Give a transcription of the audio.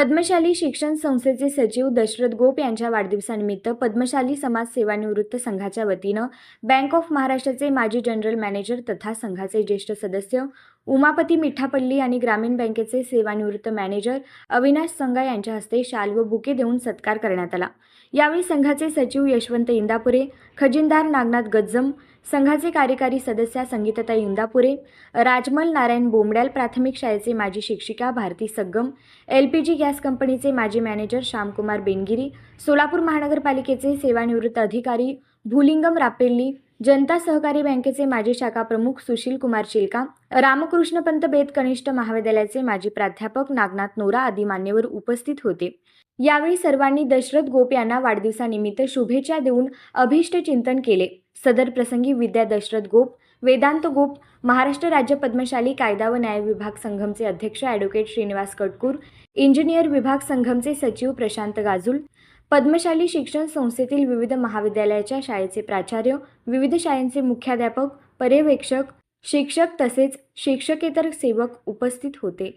पद्मशाली शिक्षण संस्थेचे सचिव दशरथ गोप यांच्या वाढदिवसानिमित्त पद्मशाली समाज सेवानिवृत्त संघाच्या वतीनं बँक ऑफ महाराष्ट्राचे माजी जनरल मॅनेजर तथा संघाचे ज्येष्ठ सदस्य उमापती मिठापल्ली आणि ग्रामीण बँकेचे सेवानिवृत्त मॅनेजर अविनाश संगा यांच्या हस्ते शाल व बुके देऊन सत्कार करण्यात आला. यावेळी संघाचे सचिव यशवंत इंदापुरे खजिनदार नागनाथ गज्जम संघाचे कार्यकारी सदस्या संगीतता इंदापुरे राजमल नारायण बोमड्याल प्राथमिक शाळेचे माजी शिक्षिका Bharati Saggam L P G gas कंपनीचे माजी मॅनेजर श्यामकुमार बेनगिरी सोलापूर महानगरपालिकेचे सेवानिवृत्त अधिकारी भूलिंगम रापेल्ली जनता सहकारी बँकेचे माजी शाखा प्रमुख सुशील कुमार चिलका रामकृष्णपंत बेत कनिष्ठ महाविद्यालयाचे माजी प्राध्यापक नागनाथ नोरा आदी मान्यवर उपस्थित होते. यावेळी सर्वांनी दशरथ गोप यांना वाढदिवसानिमित्त शुभेच्छा देऊन अभिष्ट चिंतन केले. सदर प्रसंगी विद्या दशरथ गोप वेदांत गोप महाराष्ट्र राज्य पद्मशाली कायदा व न्याय विभाग संघमचे अध्यक्ष ॲडव्होकेट श्रीनिवास कटकूर इंजिनियर विभाग संघमचे सचिव प्रशांत गाजुल पद्मशाली शिक्षण संस्थेतील विविध महाविद्यालयाच्या शाळेचे प्राचार्य विविध शाळांचे मुख्याध्यापक पर्यवेक्षक शिक्षक तसेच शिक्षकेतर सेवक उपस्थित होते.